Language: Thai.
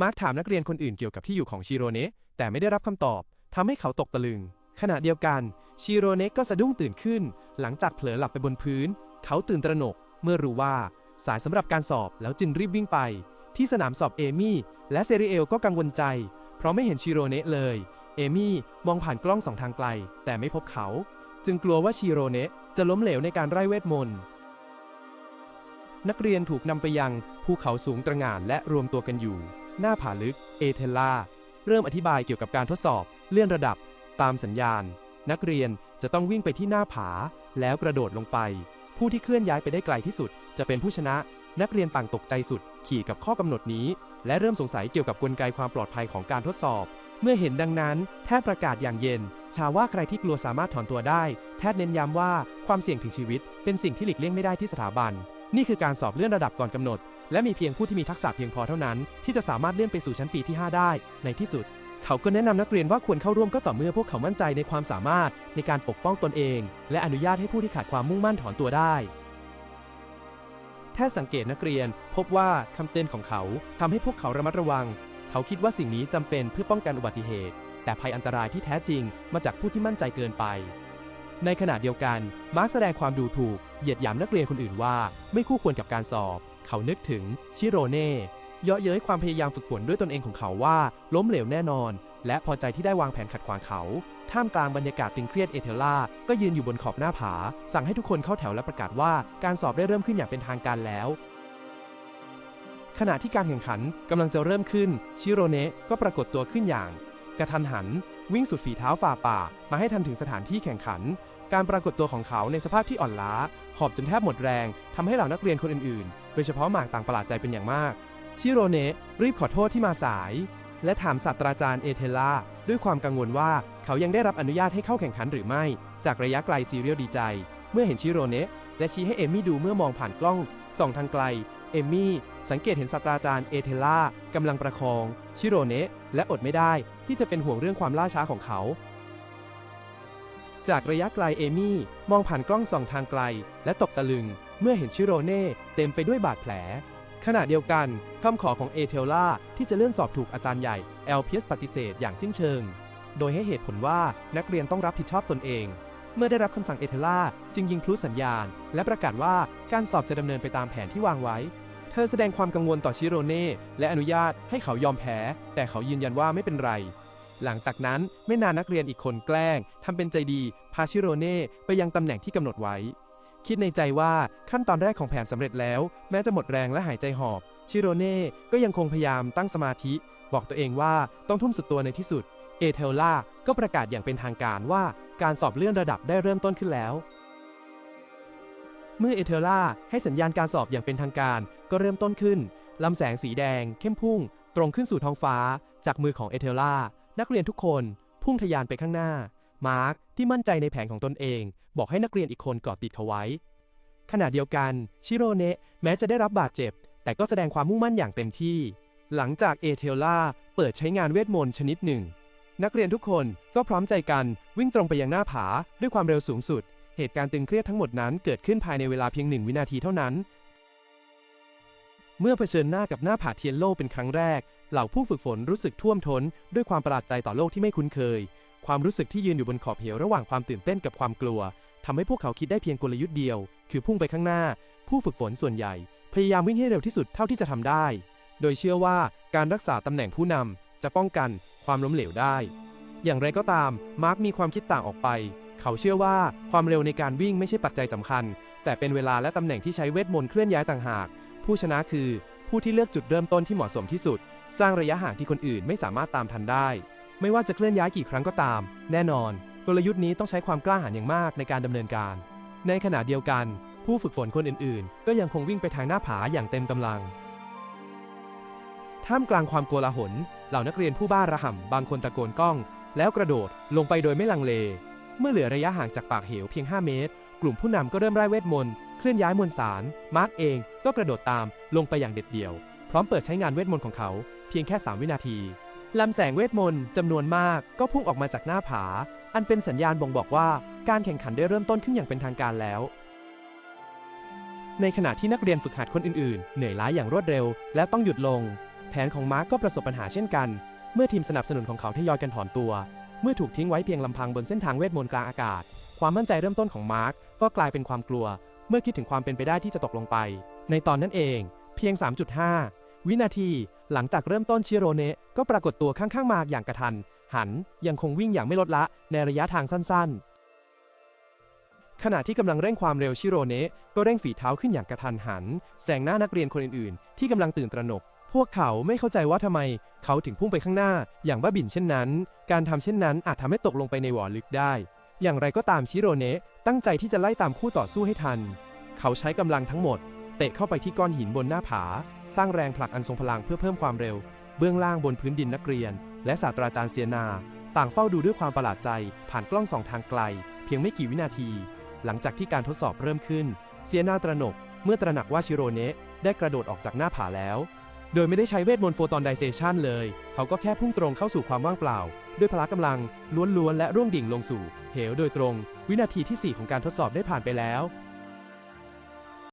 มาร์คถามนักเรียนคนอื่นเกี่ยวกับที่อยู่ของชิโรเนะแต่ไม่ได้รับคำตอบทำให้เขาตกตะลึง ขณะเดียวกัน ชิโรเนะก็สะดุ้งตื่นขึ้น หลังจากเผลอหลับไปบนพื้น เขาตื่นตระหนก เมื่อรู้ว่า สายสำหรับการสอบแล้วจึงรีบวิ่งไป ที่สนามสอบเอมี่ และเซริเอลก็กังวลใจ เพราะไม่เห็นชิโรเนะเลย เอมี่มองผ่านกล้องสองทางไกล แต่ไม่พบเขา จึงกลัวว่าชิโรเนะจะล้มเหลวในการไร้เวทมนต์นักเรียนถูกนำไปยังภูเขาสูงตระหง่านและรวมตัวกันอยู่ หน้าผาลึก เอเทล่า เริ่มอธิบายเกี่ยวกับการทดสอบ เลื่อนระดับ ตามสัญญาณ นักเรียนจะต้องวิ่งไปที่หน้าผา แล้วกระโดดลงไป ผู้ที่เคลื่อนย้ายไปได้ไกลที่สุด จะเป็นผู้ชนะ นักเรียนต่างตกใจสุด ขี่กับข้อกำหนดนี้ และเริ่มสงสัยเกี่ยวกับกลไกความปลอดภัยของการทดสอบ เมื่อเห็นดังนั้น แทย์ประกาศอย่างเย็น ชาว่าใครที่กลัวสามารถถอนตัวได้แพทย์เน้นย้ำว่าความเสี่ยงถึงชีวิต เป็นสิ่งที่หลีกเลี่ยงไม่ได้ที่สถาบัน นี่คือการสอบเลื่อนระดับก่อนกำหนด และมีเพียงผู้ที่มีทักษะเพียงพอเท่านั้น ที่จะสามารถเลื่อนไปสู่ชั้นปีที่ 5 ได้ ในที่สุด เขาก็แนะนำนักเรียนว่าควรเข้าร่วมก็ต่อเมื่อพวกเขามั่นใจในความสามารถ ในการปกป้องตนเอง และอนุญาตให้ผู้ที่ขาดความมุ่งมั่นถอนตัวได้แพทย์สังเกตนักเรียนพบว่าคำเตือนของเขาทำให้พวกเขาระมัดระวัง เขาคิดว่าสิ่งนี้จำเป็นเพื่อป้องกันอุบัติเหตุ แต่ภัยอันตรายที่แท้จริงมาจากผู้ที่มั่นใจเกินไป ในขณะเดียวกัน มาร์คแสดงความดูถูก เหยียดหยามนักเรียนคนอื่นว่า ไม่คู่ควรกับการสอบ เขานึกถึงชิโรเน่เยาะเย้ยความพยายามฝึกฝนด้วยตนเองของเขาว่า ล้มเหลวแน่นอน และพอใจที่ได้วางแผนขัดขวางเขา ท่ามกลางบรรยากาศตึงเครียดเอเทลล่าก็ยืนอยู่บนขอบหน้าผา สั่งให้ทุกคนเข้าแถวและประกาศว่าการสอบได้เริ่มขึ้นอย่างเป็นทางการแล้ว ขณะที่การแข่งขันกำลังจะเริ่มขึ้น ชิโรเนะก็ปรากฏตัวขึ้นอย่าง กระทันหัน วิ่งสุดฝีเท้าฝ่าป่า มาให้ทันถึงสถานที่แข่งขัน การปรากฏตัวของเขาในสภาพที่อ่อนล้า หอบจนแทบหมดแรงทำให้เหล่านักเรียนคนอื่นๆ โดยเฉพาะหมากต่างประหลาดใจเป็นอย่างมาก ชิโรเนะรีบขอโทษที่มาสาย และถามศาสตราจารย์เอเทล่าด้วยความกังวลว่าเขายังได้รับอนุญาตให้เข้าแข่งขันหรือไม่ จากระยะไกลซีเรียลดีใจ เมื่อเห็นชิโรเนะและชี้ให้เอมี่ดูเมื่อมองผ่านกล้องส่องทางไกล เอมี่สังเกตเห็นศาสตราจารย์เอเทล่ากำลังประคอง ชิโรเนะและอดไม่ได้ที่จะเป็นห่วงเรื่องความล่าช้าของเขา จากระยะไกลเอมี่ มองผ่านกล้องส่องทางไกล และตกตะลึง เมื่อเห็นชิโรเน่เต็มไปด้วยบาดแผล ขณะเดียวกันคำขอของเอเทลล่าที่จะเลื่อนสอบถูกอาจารย์ใหญ่เอลเพียสปฏิเสธอย่างสิ้นเชิง โดยให้เหตุผลว่านักเรียนต้องรับผิดชอบตนเอง เมื่อได้รับคำสั่งเอเทลล่าจึงยิงพลุสัญญาณ และประกาศว่าการสอบจะดำเนินไปตามแผนที่วางไว้ เธอแสดงความกังวลต่อชิโรเน่และอนุญาตให้เขายอมแพ้ แต่เขายืนยันว่าไม่เป็นไร หลังจากนั้นไม่นานนักเรียนอีกคนแกล้งทำเป็นใจดี พาชิโรเน่ไปยังตำแหน่งที่กำหนดไว้ คิดในใจว่าขั้นตอนแรกของแผนสำเร็จแล้ว แม้จะหมดแรงและหายใจหอบ ชิโรเน่ก็ยังคงพยายามตั้งสมาธิ บอกตัวเองว่าต้องทุ่มสุดตัวในที่สุด เอเทลล่าก็ประกาศอย่างเป็นทางการว่าการสอบเลื่อนระดับได้เริ่มต้นขึ้นแล้ว เมื่อเอเทลล่าให้สัญญาณการสอบอย่างเป็นทางการก็เริ่มต้นขึ้นลำแสงสีแดง เข้มพุ่ง ตรงขึ้นสู่ท้องฟ้า จากมือของเอเทลล่า นักเรียนทุกคนพุ่งทะยานไปข้างหน้า มาร์คที่มั่นใจในแผนของตนเอง บอกให้นักเรียนอีกคนเกาะติดเขาไว้ ขณะเดียวกันชิโรเนะแม้จะได้รับบาดเจ็บ แต่ก็แสดงความมุ่งมั่นอย่างเต็มที่ หลังจากเอเทลล่าเปิดใช้งานเวทมนต์ชนิดหนึ่ง นักเรียนทุกคนก็พร้อมใจกันวิ่งตรงไปยังหน้าผาด้วยความเร็วสูงสุด เหตุการณ์ตึงเครียดทั้งหมดนั้นเกิดขึ้นภายในเวลาเพียงหนึ่งวินาทีเท่านั้น เมื่อเผชิญหน้ากับหน้าผาเทียนโลกเป็นครั้งแรก เหล่าผู้ฝึกฝนรู้สึกท่วมท้น ด้วยความประหลาดใจต่อโลกที่ไม่คุ้นเคย ความรู้สึกที่ยืนอยู่บนขอบเหวระหว่างความตื่นเต้นกับความกลัวทำให้พวกเขาคิดได้เพียงกลยุทธ์เดียว คือพุ่งไปข้างหน้า ผู้ฝึกฝนส่วนใหญ่ พยายามวิ่งให้เร็วที่สุดเท่าที่จะทำได้ โดยเชื่อว่าการรักษาตำแหน่งผู้นำจะป้องกันความล้มเหลวได้ อย่างไรก็ตาม มาร์คมีความคิดต่างออกไป เขาเชื่อว่าความเร็วในการวิ่งไม่ใช่ปัจจัยสำคัญ แต่เป็นเวลาและตำแหน่งที่ใช้เวทมนต์เคลื่อนย้ายต่างหาก ผู้ชนะคือ ผู้ที่เลือกจุดเริ่มต้นที่เหมาะสมที่สุด สร้างระยะห่างที่คนอื่นไม่สามารถตามทันได้ ไม่ว่าจะเคลื่อนย้ายกี่ครั้งก็ตาม แน่นอน กลยุทธ์นี้ต้องใช้ความกล้าหาญอย่างมากในการดำเนินการ ในขณะเดียวกัน ผู้ฝึกฝนคนอื่นๆ ก็ยังคงวิ่งไปทางหน้าผาอย่างเต็มกำลังท่ามกลางความโกลาหล เหล่านักเรียนผู้บ้าระห่ำบางคนตะโกนก้อง แล้วกระโดดลงไปโดยไม่ลังเล เมื่อเหลือระยะห่างจากปากเหวเพียง 5 เมตร กลุ่มผู้นำก็เริ่มไร้เวทมนต์เคลื่อนย้ายมวลสาร มาร์กเองก็กระโดดตามลงไปอย่างเด็ดเดี่ยว พร้อมเปิดใช้งานเวทมนต์ของเขา เพียงแค่ 3 วินาทีลำแสงเวทมนต์จำนวนมากก็พุ่งออกมาจากหน้าผา อันเป็นสัญญาณบ่งบอกว่าการแข่งขันได้เริ่มต้นขึ้นอย่างเป็นทางการแล้ว ในขณะที่นักเรียนฝึกหัดคนอื่นๆ เหนื่อยล้าอย่างรวดเร็ว และต้องหยุดลง แผนของมาร์กก็ประสบปัญหาเช่นกัน เมื่อทีมสนับสนุนของเขาทยอยกันถอนตัว เมื่อถูกทิ้งไว้เพียงลำพังบนเส้นทางเวทมนต์กลางอากาศ ความมั่นใจเริ่มต้นของมาร์กก็กลายเป็นความกลัว เมื่อคิดถึงความเป็นไปได้ที่จะตกลงไป ในตอนนั้นเอง เพียง 3.5 วินาทีหลังจากเริ่มต้นชิโรเนะก็ปรากฏตัวข้างๆมาร์กอย่างกระทัน หันยังคงวิ่งอย่างไม่ลดละในระยะทางสั้นๆ ขณะที่กำลังเร่งความเร็วชิโรเนะก็เร่งฝีเท้าขึ้นอย่างกระทันหันแซงหน้านักเรียนคนอื่นๆ ที่กำลังตื่นตระหนกพวกเขาไม่เข้าใจว่าทำไมเขาถึงพุ่งไปข้างหน้าอย่างบ้าบิ่นเช่นนั้น การทำเช่นนั้นอาจทำให้ตกลงไปในหวอลึกได้ อย่างไรก็ตามชิโรเนะตั้งใจที่จะไล่ตามคู่ต่อสู้ให้ทัน เขาใช้กำลังทั้งหมด เตะเข้าไปที่ก้อนหินบนหน้าผา สร้างแรงผลักอันทรงพลังเพื่อเพิ่มความเร็ว เบื้องล่างบนพื้นดินนักเรียน และศาสตราจารย์เซียนา ต่างเฝ้าดูด้วยความประหลาดใจ ผ่านกล้องส่องทางไกล เพียงไม่กี่วินาที หลังจากที่การทดสอบเริ่มขึ้น เซียนาตระหนก เมื่อตระหนักว่าชิโรเนะได้กระโดดออกจากหน้าผาแล้ว โดยไม่ได้ใช้เวทมนต์โฟตอนไดเซชันเลย เขาก็แค่พุ่งตรงเข้าสู่ความว่างเปล่า ด้วยพละกำลัง ล้วนๆ และร่วงดิ่งลงสู่ เหวโดยตรง วินาทีที่ 4 ของการทดสอบได้ผ่านไปแล้ว